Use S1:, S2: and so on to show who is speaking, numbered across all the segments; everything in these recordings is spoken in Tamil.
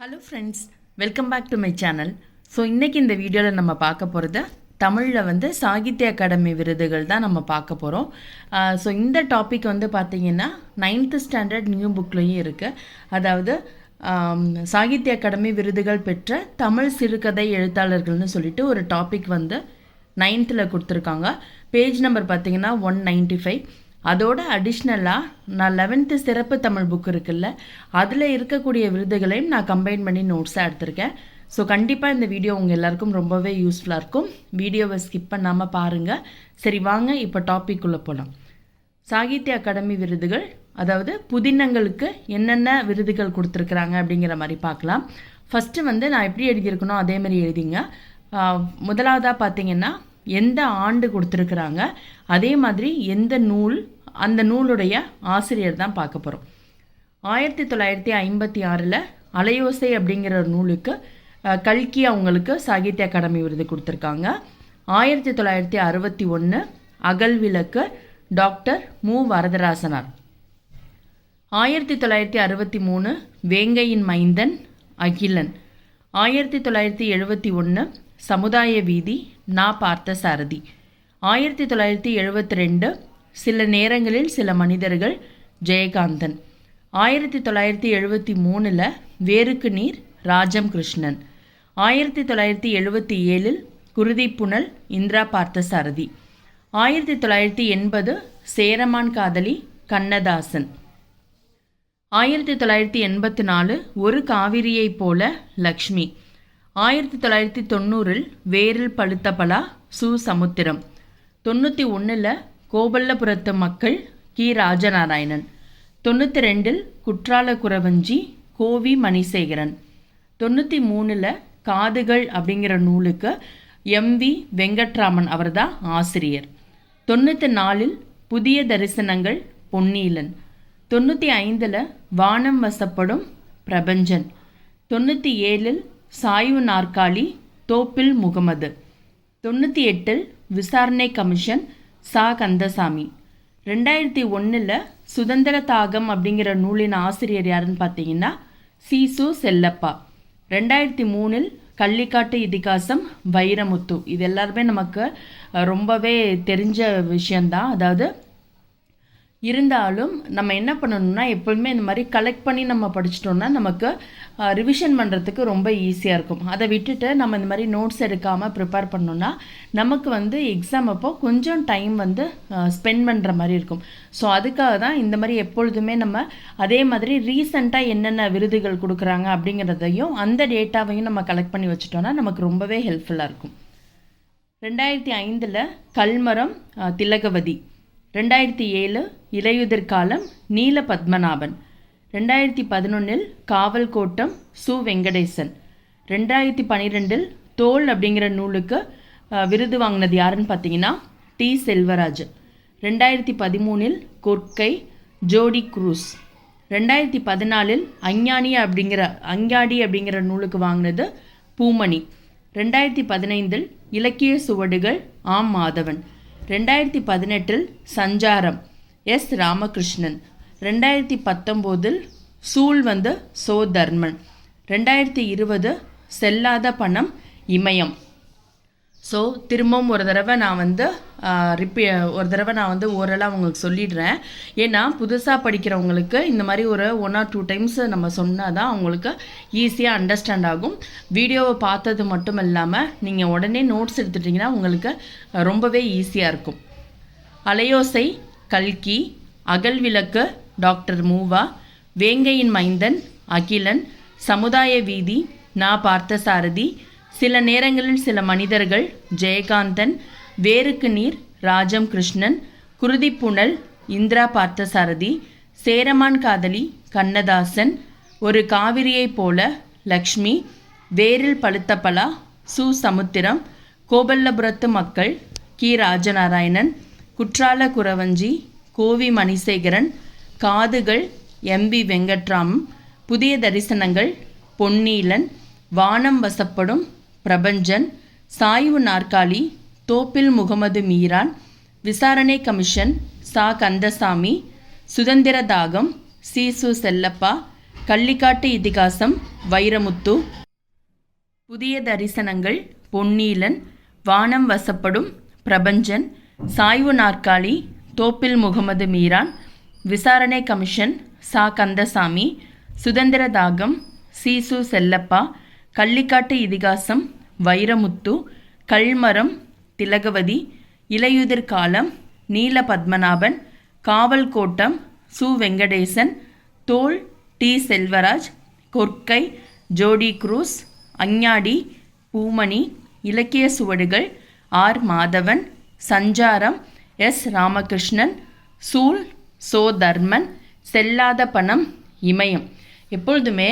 S1: Hello friends welcome back to my channel so இன்றைக்கி இந்த வீடியோவில் நம்ம பார்க்க போகிறது தமிழில் வந்து சாகித்ய அகாடமி விருதுகள் தான் நம்ம பார்க்க போகிறோம் ஸோ இந்த டாபிக் வந்து பார்த்திங்கன்னா நைன்த்து ஸ்டாண்டர்ட் நியூ புக்லேயும் இருக்குது அதாவது சாகித்ய அகாடமி விருதுகள் பெற்ற தமிழ் சிறுகதை எழுத்தாளர்கள்னு சொல்லிட்டு ஒரு டாபிக் வந்து நைன்த்தில் கொடுத்துருக்காங்க. பேஜ் நம்பர் பார்த்தீங்கன்னா ஒன் நைன்ட்டி ஃபைவ் அதோட அடிஷ்னலாக நான் லெவன்த்து சிறப்பு தமிழ் புக் இருக்குல்ல அதில் இருக்கக்கூடிய விருதுகளையும் நான் கம்பைன் பண்ணி நோட்ஸாக எடுத்திருக்கேன். ஸோ கண்டிப்பாக இந்த வீடியோ உங்கள் எல்லாருக்கும் ரொம்பவே யூஸ்ஃபுல்லாக இருக்கும். வீடியோவை ஸ்கிப் பண்ணாமல் பாருங்கள் சரி வாங்க இப்போ டாபிக் உள்ள போகலாம் சாகித்ய அகாடமி விருதுகள் அதாவது புதினங்களுக்கு என்னென்ன விருதுகள் கொடுத்துருக்குறாங்க அப்படிங்கிற மாதிரி பார்க்கலாம். ஃபஸ்ட்டு வந்து நான் எப்படி எழுதியிருக்கணும் அதே மாதிரி எழுதிங்க. முதலாவதாக பார்த்தீங்கன்னா எந்த ஆண்டு கொடுத்துருக்குறாங்க? அதே மாதிரி எந்த நூல் அந்த நூலுடைய ஆசிரியர் தான் பார்க்க போகிறோம் ஆயிரத்தி தொள்ளாயிரத்தி ஐம்பத்தி ஆறில் அலையோசை அப்படிங்கிற ஒரு நூலுக்கு கல்கி அவங்களுக்கு சாகித்ய அகாடமி விருது கொடுத்துருக்காங்க. ஆயிரத்தி தொள்ளாயிரத்தி அறுபத்தி ஒன்று அகல்விளக்கு டாக்டர் மு. வரதராசனார். ஆயிரத்தி தொள்ளாயிரத்தி அறுபத்தி மூணு வேங்கையின் மைந்தன் அகிலன். ஆயிரத்தி தொள்ளாயிரத்தி எழுபத்தி ஒன்று சமுதாய வீதி நான் பார்த்த சாரதி. ஆயிரத்தி தொள்ளாயிரத்தி எழுபத்தி ரெண்டு சில நேரங்களில் சில மனிதர்கள் ஜெயகாந்தன். ஆயிரத்தி தொள்ளாயிரத்தி எழுபத்தி மூணில் வேருக்கு நீர் ராஜம் கிருஷ்ணன் ஆயிரத்தி தொள்ளாயிரத்தி எழுபத்தி ஏழில் குருதிப்புணல் இந்திரா பார்த்த சாரதி. ஆயிரத்தி தொள்ளாயிரத்தி எண்பது சேரமான் காதலி கண்ணதாசன். ஆயிரத்தி தொள்ளாயிரத்தி எண்பத்தி நாலு ஒரு காவிரியைப் போல லக்ஷ்மி. ஆயிரத்தி தொள்ளாயிரத்தி தொண்ணூறில் வேரில் பழுத்த பலா சு சமுத்திரம் தொண்ணூற்றி ஒன்றில் கோபல்லபுரத்து மக்கள் கி. ராஜநாராயணன். தொண்ணூற்றி ரெண்டில் குற்றால குறவஞ்சி கோவி மணிசேகரன். தொண்ணூற்றி மூணில் காதுகள் அப்படிங்கிற நூலுக்கு எம்வி வெங்கட்ராமன் அவர்தான் ஆசிரியர். தொண்ணூற்றி நாலில் புதிய தரிசனங்கள் பொன்னீலன். தொண்ணூற்றி ஐந்தில் வானம் வசப்படும் பிரபஞ்சன். தொண்ணூற்றி ஏழில் சாய்வு நாற்காலி தோப்பில் முகமது. தொண்ணூற்றி எட்டில் விசாரணை கமிஷன் சா. கந்தசாமி. ரெண்டாயிரத்தி ஒன்றில் சுதந்திர தாகம் அப்படிங்கிற நூலின் ஆசிரியர் யாருன்னு பார்த்தீங்கன்னா சீசு செல்லப்பா. ரெண்டாயிரத்தி மூணில் கள்ளிக்காட்டு இதிகாசம் வைரமுத்து. இது எல்லாருமே நமக்கு ரொம்பவே தெரிஞ்ச விஷயந்தான் அதாவது இருந்தாலும் நம்ம என்ன பண்ணணும்னா எப்போதுமே இந்த மாதிரி கலெக்ட் பண்ணி நம்ம படிச்சிட்டோம்னா நமக்கு ரிவிஷன் பண்ணுறதுக்கு ரொம்ப ஈஸியாக இருக்கும். அதை விட்டுட்டு நம்ம இந்த மாதிரி நோட்ஸ் எடுக்காமல் ப்ரிப்பேர் பண்ணோம்னா நமக்கு வந்து எக்ஸாம் அப்போ கொஞ்சம் டைம் வந்து ஸ்பெண்ட் பண்ணுற மாதிரி இருக்கும். ஸோ அதுக்காக தான் இந்த மாதிரி எப்பொழுதுமே நம்ம அதே மாதிரி ரீசண்டாக என்னென்ன விருதுகள் கொடுக்குறாங்க அப்படிங்கிறதையும் அந்த டேட்டாவையும் நம்ம கலெக்ட் பண்ணி வச்சுட்டோம்னா நமக்கு ரொம்பவே ஹெல்ப்ஃபுல்லாக இருக்கும். ரெண்டாயிரத்தி ஐந்தில் கல்மரம் திலகவதி. ரெண்டாயிரத்தி ஏழு இலையுதிர் காலம் நீல பத்மநாபன் ரெண்டாயிரத்தி பதினொன்றில் காவல் கோட்டம் சு. வெங்கடேசன். ரெண்டாயிரத்தி பன்னிரெண்டில் தோல் அப்படிங்கிற நூலுக்கு விருது வாங்கினது யாருன்னு பார்த்தீங்கன்னா டி. செல்வராஜ் ரெண்டாயிரத்தி பதிமூணில் கொற்கை ஜோடி குரூஸ். ரெண்டாயிரத்தி பதினாலில் அஞ்ஞானி அப்படிங்கிற அஞ்ஞாடி அப்படிங்கிற நூலுக்கு வாங்கினது பூமணி. ரெண்டாயிரத்தி பதினைந்தில் இலக்கிய சுவடுகள் ஆம் மாதவன். ரெண்டாயிரத்தி பதினெட்டில் சஞ்சாரம் எஸ் ராமகிருஷ்ணன். ரெண்டாயிரத்தி பத்தொம்போதில் சூழ் வந்து சோ தர்மன். ரெண்டாயிரத்தி இருபது செல்லாத பணம் இமயம். ஸோ திரும்பவும் ஒரு தடவை நான் வந்து ரிப்பி ஒரு தடவை நான் வந்து ஓரலாக உங்களுக்கு சொல்லிடுறேன். ஏன்னா புதுசாக படிக்கிறவங்களுக்கு இந்த மாதிரி ஒரு ஒன் ஆர் டூ டைம்ஸ் நம்ம சொன்னால் தான் அவங்களுக்கு ஈஸியாக அண்டர்ஸ்டாண்ட் ஆகும். வீடியோவை பார்த்தது மட்டும் இல்லாமல் நீங்கள் உடனே நோட்ஸ் எடுத்துட்டிங்கன்னா உங்களுக்கு ரொம்பவே ஈஸியாக இருக்கும். அலையோசை கல்கி அகல்விளக்கு டாக்டர் மூவா வேங்கையின் மைந்தன் அகிலன் சமுதாய வீதி நா பார்த்தசாரதி சில நேரங்களில் சில மனிதர்கள் ஜெயகாந்தன் வேருக்கு நீர் ராஜம் கிருஷ்ணன் குருதிப்புணல் இந்திரா பார்த்தசாரதி சேரமான் காதலி கண்ணதாசன் ஒரு காவிரியைப் போல லக்ஷ்மி வேரில் பழுத்த பலா சு சமுத்திரம் கோபல்லபுரத்து மக்கள் கி ராஜநாராயணன் குற்றால குறவஞ்சி கோவி மணிசேகரன் காதுகள் எம்பி வெங்கட்ராமம் புதிய தரிசனங்கள் பொன்னீலன் வானம் வசப்படும் பிரபஞ்சன் சாய்வு நாற்காலி தோப்பில் முகமது மீரான் விசாரணை கமிஷன் சா. கந்தசாமி சுதந்திர தாகம் சீசு செல்லப்பா கள்ளிக்காட்டு இதிகாசம் வைரமுத்து புதிய தரிசனங்கள் பொன்னீலன் வானம் வசப்படும் பிரபஞ்சன் சாய்வு நாற்காலி தோப்பில் முகமது மீரான் விசாரணை கமிஷன் சா. கந்தசாமி சுதந்திர தாகம் சீசு செல்லப்பா கள்ளிக்காட்டு இதிகாசம் வைரமுத்து கல்மரம் திலகவதி இலையுதிர் காலம் நீல பத்மநாபன் காவல் கோட்டம் சு. வெங்கடேசன் தோல் டி. செல்வராஜ் கொர்க்கை ஜோடி குரூஸ் அஞ்ஞாடி பூமணி இலக்கிய சுவடுகள் ஆர். மாதவன் சஞ்சாரம் எஸ். ராமகிருஷ்ணன் சூல் சோ தர்மன் செல்லாத பணம் இமயம். எப்பொழுதுமே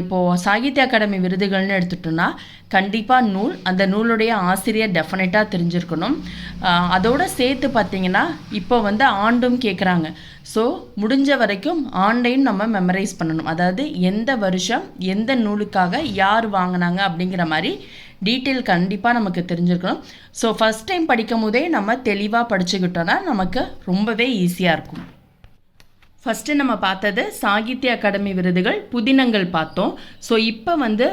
S1: இப்போது சாகித்ய அகாடமி விருதுகள்னு எடுத்துட்டோம்னா கண்டிப்பாக நூல் அந்த நூலுடைய ஆசிரியர் டெஃபினட்டாக தெரிஞ்சிருக்கணும். அதோடு அதோட சேர்த்து பார்த்தீங்கன்னா இப்போ வந்து ஆண்டும் கேட்குறாங்க ஸோ முடிஞ்ச வரைக்கும் ஆண்டையும் நம்ம மெமரைஸ் பண்ணணும். அதாவது எந்த வருஷம் எந்த நூலுக்காக யார் வாங்கினாங்க அப்படிங்கிற மாதிரி டீட்டெயில் கண்டிப்பாக நமக்கு தெரிஞ்சிருக்கணும். ஸோ ஃபஸ்ட் டைம் படிக்கும் போதே நம்ம தெளிவாக படிச்சுக்கிட்டோன்னா நமக்கு ரொம்பவே ஈஸியாக இருக்கும். ஃபஸ்ட்டு நம்ம பார்த்தது சாகித்ய அகாடமி விருதுகள் புதினங்கள் பார்த்தோம். ஸோ இப்போ வந்து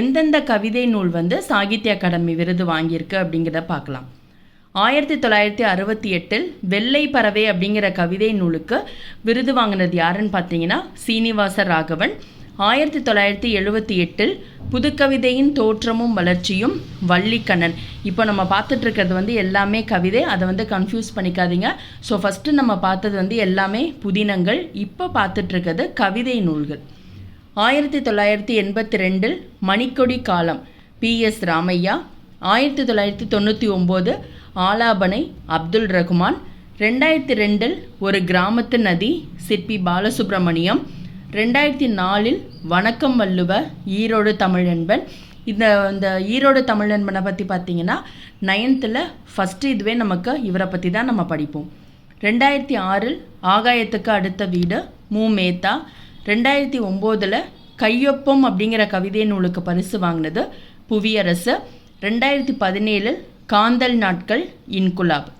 S1: எந்தெந்த கவிதை நூல் வந்து சாகித்ய அகாடமி விருது வாங்கியிருக்கு அப்படிங்கிறத பார்க்கலாம். ஆயிரத்தி தொள்ளாயிரத்தி அறுபத்தி எட்டில் வெள்ளை பறவை அப்படிங்கிற கவிதை நூலுக்கு விருது வாங்கினது யாருன்னு பார்த்தீங்கன்னா சீனிவாச ராகவன். ஆயிரத்தி தொள்ளாயிரத்தி எழுபத்தி எட்டில் புதுக்கவிதையின் தோற்றமும் வளர்ச்சியும் வள்ளிக்கண்ணன். இப்போ நம்ம பார்த்துட்ருக்கிறது வந்து எல்லாமே கவிதை. அதை வந்து கன்ஃபியூஸ் பண்ணிக்காதீங்க. ஸோ ஃபஸ்ட்டு நம்ம பார்த்தது வந்து எல்லாமே புதினங்கள். இப்போ பார்த்துட்ருக்கிறது கவிதை நூல்கள். ஆயிரத்தி தொள்ளாயிரத்தி எண்பத்தி ரெண்டில் மணிக்கொடி காலம் பி எஸ் ராமையா. ஆயிரத்தி தொள்ளாயிரத்தி தொண்ணூற்றி ஒம்பது ஆலாபனை அப்துல் ரகுமான். ரெண்டாயிரத்தி ரெண்டில் ஒரு கிராமத்து நதி சிற்பி பாலசுப்ரமணியம். ரெண்டாயிரத்தி நாலில் வணக்கம் வள்ளுவ ஈரோடு தமிழன்பன். இந்த இந்த ஈரோடு தமிழன்பனை பற்றி பார்த்தீங்கன்னா நைன்த்தில் ஃபஸ்ட்டு இதுவே நமக்கு இவரை பற்றி தான் நம்ம படிப்போம். ரெண்டாயிரத்தி ஆறில் ஆகாயத்துக்கு அடுத்த வீடு மு. மேத்தா. ரெண்டாயிரத்தி ஒம்போதில் கையொப்பம் அப்படிங்கிற கவிதை நூலுக்கு பரிசு வாங்கினது புவியரசு. ரெண்டாயிரத்தி பதினேழில் காந்தல் நாட்கள் இன்குலாப்.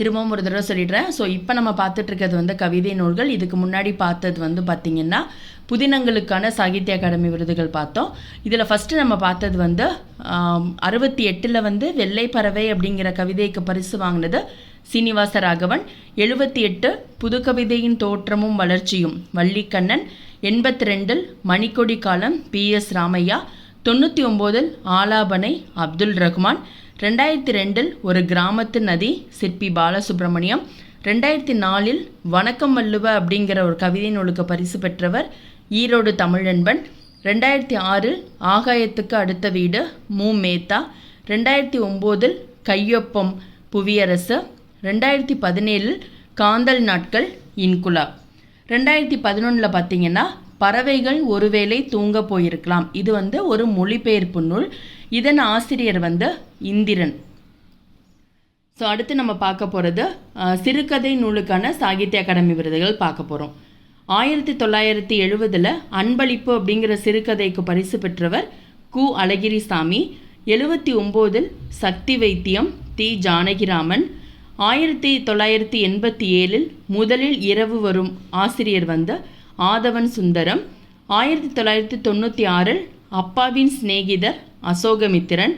S1: திரும்பவும் ஒரு தடவை சொல்லிடுறேன். ஸோ இப்போ நம்ம பார்த்துட்ருக்கிறது வந்து கவிதை நூல்கள். இதுக்கு முன்னாடி பார்த்தது வந்து பார்த்திங்கன்னா புதினங்களுக்கான சாகித்ய அகாடமி விருதுகள் பார்த்தோம். இதில் ஃபஸ்ட்டு நம்ம பார்த்தது வந்து அறுபத்தி எட்டில் வந்து வெள்ளை பறவை அப்படிங்கிற கவிதைக்கு பரிசு வாங்கினது சீனிவாச ராகவன் எழுபத்தி எட்டு புது கவிதையின் தோற்றமும் வளர்ச்சியும். வள்ளிக்கண்ணன். எண்பத்தி ரெண்டில் மணிக்கொடி காலம் பி எஸ் ராமையா. தொண்ணூற்றி ஒம்போதில் ஆலாபனை அப்துல் ரஹ்மான் ரெண்டாயிரத்தி ரெண்டில் ஒரு கிராமத்து நதி சிற்பி பாலசுப்ரமணியம். ரெண்டாயிரத்தி நாலில் வணக்கம் வள்ளுவ அப்படிங்கிற ஒரு கவிதை நூலுக்கு பரிசு பெற்றவர் ஈரோடு தமிழன்பன். ரெண்டாயிரத்தி ஆறில் ஆகாயத்துக்கு அடுத்த வீடு மு. மேத்தா. ரெண்டாயிரத்தி ஒம்போதில் கையொப்பம் புவியரசு. ரெண்டாயிரத்தி பதினேழில் காந்தல் நாட்கள் இன்குலாப். ரெண்டாயிரத்தி பதினொன்றில் பார்த்தீங்கன்னா பறவைகள் ஒருவேளை தூங்க போயிருக்கலாம். இது வந்து ஒரு மொழிபெயர்ப்பு நூல். இதன் ஆசிரியர் வந்து இந்திரன். ஸோ அடுத்து நம்ம பார்க்க போகிறது சிறுகதை நூலுக்கான சாகித்ய அகாடமி விருதுகள் பார்க்க போகிறோம் ஆயிரத்தி தொள்ளாயிரத்தி எழுபதில் அன்பளிப்பு அப்படிங்கிற சிறுகதைக்கு பரிசு பெற்றவர் கு. அழகிரிசாமி எழுபத்தி ஒம்போதில் சக்தி வைத்தியம் தி. ஜானகிராமன் ஆயிரத்தி தொள்ளாயிரத்தி எண்பத்தி ஏழில் முதலில் இரவு வரும் ஆசிரியர் வந்து ஆதவன் சுந்தரம் ஆயிரத்தி தொள்ளாயிரத்தி தொண்ணூற்றி ஆறில் அப்பாவின் சிநேகிதர் அசோகமித்திரன்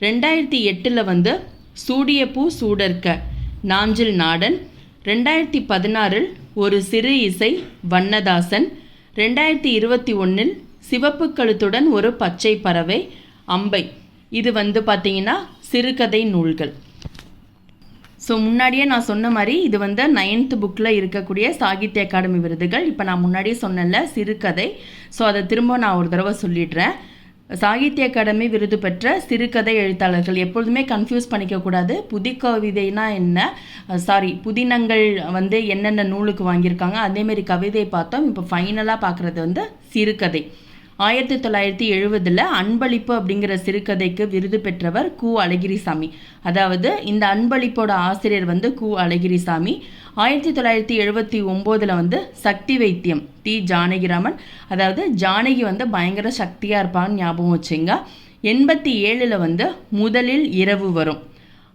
S1: ரெண்டாயிரத்தி எட்டில் வந்து சூடிய பூ சூடர்க்க நாஞ்சில் நாடன். ரெண்டாயிரத்தி பதினாறில் ஒரு சிறு இசை வண்ணதாசன். ரெண்டாயிரத்தி இருபத்தி ஒன்றில் சிவப்பு கழுத்துடன் ஒரு பச்சை பறவை அம்பை. இது வந்து பார்த்தீங்கன்னா சிறுகதை நூல்கள். ஸோ முன்னாடியே நான் சொன்ன மாதிரி இது வந்து நைன்த் புக்கில் இருக்கக்கூடிய சாகித்ய அகாடமி விருதுகள். இப்போ நான் முன்னாடியே சொன்னேன்ல சிறுகதை. ஸோ அதை திரும்ப நான் ஒரு தடவை சொல்லிடுறேன். சாகித்ய அகாடமி விருது பெற்ற சிறுகதை எழுத்தாளர்கள் எப்பொழுதுமே கன்ஃபியூஸ் பண்ணிக்கக்கூடாது. புதி என்ன? சாரி புதினங்கள் வந்து என்னென்ன நூலுக்கு வாங்கியிருக்காங்க? அதேமாரி கவிதை பார்த்தோம். இப்போ ஃபைனலாக பார்க்குறது வந்து சிறுகதை. ஆயிரத்தி தொள்ளாயிரத்தி எழுபதில் அன்பளிப்பு அப்படிங்கிற சிறுகதைக்கு விருது பெற்றவர் கு அழகிரிசாமி. அதாவது இந்த அன்பளிப்போட ஆசிரியர் வந்து கு அழகிரிசாமி. ஆயிரத்தி தொள்ளாயிரத்தி எழுபத்தி ஒம்போதில் வந்து சக்தி வைத்தியம் டி ஜானகிராமன். அதாவது ஜானகி வந்து பயங்கர சக்தியாக இருப்பான்னு ஞாபகம் வச்சுங்க. எண்பத்தி ஏழில் வந்து முதலில் இரவு வரும்.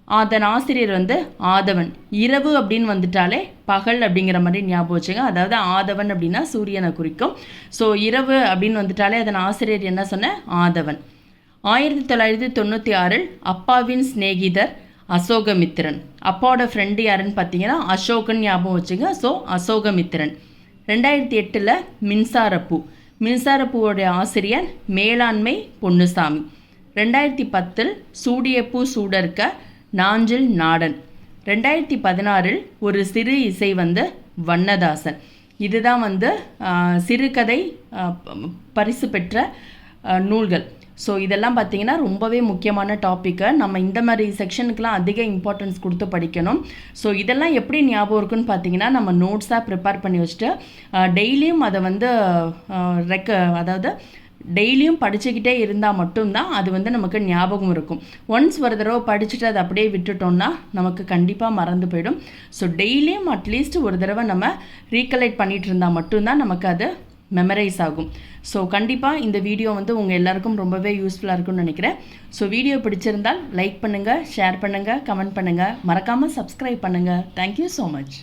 S1: அதன் ஆசிரியர் வந்து ஆதவன். இரவு அப்படின்னு வந்துட்டாலே பகல் அப்படிங்கிற மாதிரி ஞாபகம் வச்சுங்க. அதாவது ஆதவன் அப்படின்னா சூரியனை குறிக்கும். ஸோ இரவு அப்படின்னு வந்துட்டாலே அதன் ஆசிரியர் என்ன சொன்ன? ஆதவன். ஆயிரத்தி தொள்ளாயிரத்தி தொண்ணூற்றி ஆறில் அப்பாவின் சிநேகிதர் அசோகமித்திரன். அப்பாவோட ஃப்ரெண்டு யாருன்னு பார்த்தீங்கன்னா அசோகன் ஞாபகம் வச்சுங்க. ஸோ அசோகமித்திரன். ரெண்டாயிரத்தி எட்டில் மின்சாரப்பூ. மின்சாரப்பூவோடைய ஆசிரியர் மேலாண்மை பொன்னுசாமி. ரெண்டாயிரத்தி பத்தில் சூடியப்பூ சூடர்க்க நாஞ்சில் நாடன். ரெண்டாயிரத்தி பதினாறில் ஒரு சிறு இசை வந்து வண்ணதாசன். இதுதான் வந்து சிறுகதை பரிசு பெற்ற நூல்கள். ஸோ இதெல்லாம் பார்த்தீங்கன்னா ரொம்பவே முக்கியமான டாப்பிக்கை நம்ம இந்த மாதிரி செக்ஷனுக்குலாம் அதிக இம்பார்ட்டன்ஸ் கொடுத்து படிக்கணும். ஸோ இதெல்லாம் எப்படி ஞாபகம் இருக்குன்னு பார்த்தீங்கன்னா நம்ம நோட்ஸாக ப்ரிப்பேர் பண்ணி வச்சுட்டு டெய்லியும் அதை வந்து ரெக்க அதாவது டெய்லியும் படிச்சுக்கிட்டே இருந்தால் மட்டும்தான் அது வந்து நமக்கு ஞாபகம் இருக்கும். ஒன்ஸ் ஒரு தடவை படிச்சுட்டு அதை அப்படியே விட்டுட்டோம்னா நமக்கு கண்டிப்பாக மறந்து போயிடும். ஸோ டெய்லியும் அட்லீஸ்ட் ஒரு தடவை நம்ம ரீகலெக்ட் பண்ணிட்டு இருந்தால் மட்டும்தான் நமக்கு அது மெமரைஸ் ஆகும். ஸோ கண்டிப்பாக இந்த வீடியோ வந்து உங்கள் எல்லாருக்கும் ரொம்பவே யூஸ்ஃபுல்லாக இருக்கும்னு நினைக்கிறேன். ஸோ வீடியோ பிடிச்சிருந்தால் லைக் பண்ணுங்கள் ஷேர் பண்ணுங்கள் கமெண்ட் பண்ணுங்கள் மறக்காமல் சப்ஸ்கிரைப் பண்ணுங்கள் தேங்க்யூ ஸோ மச்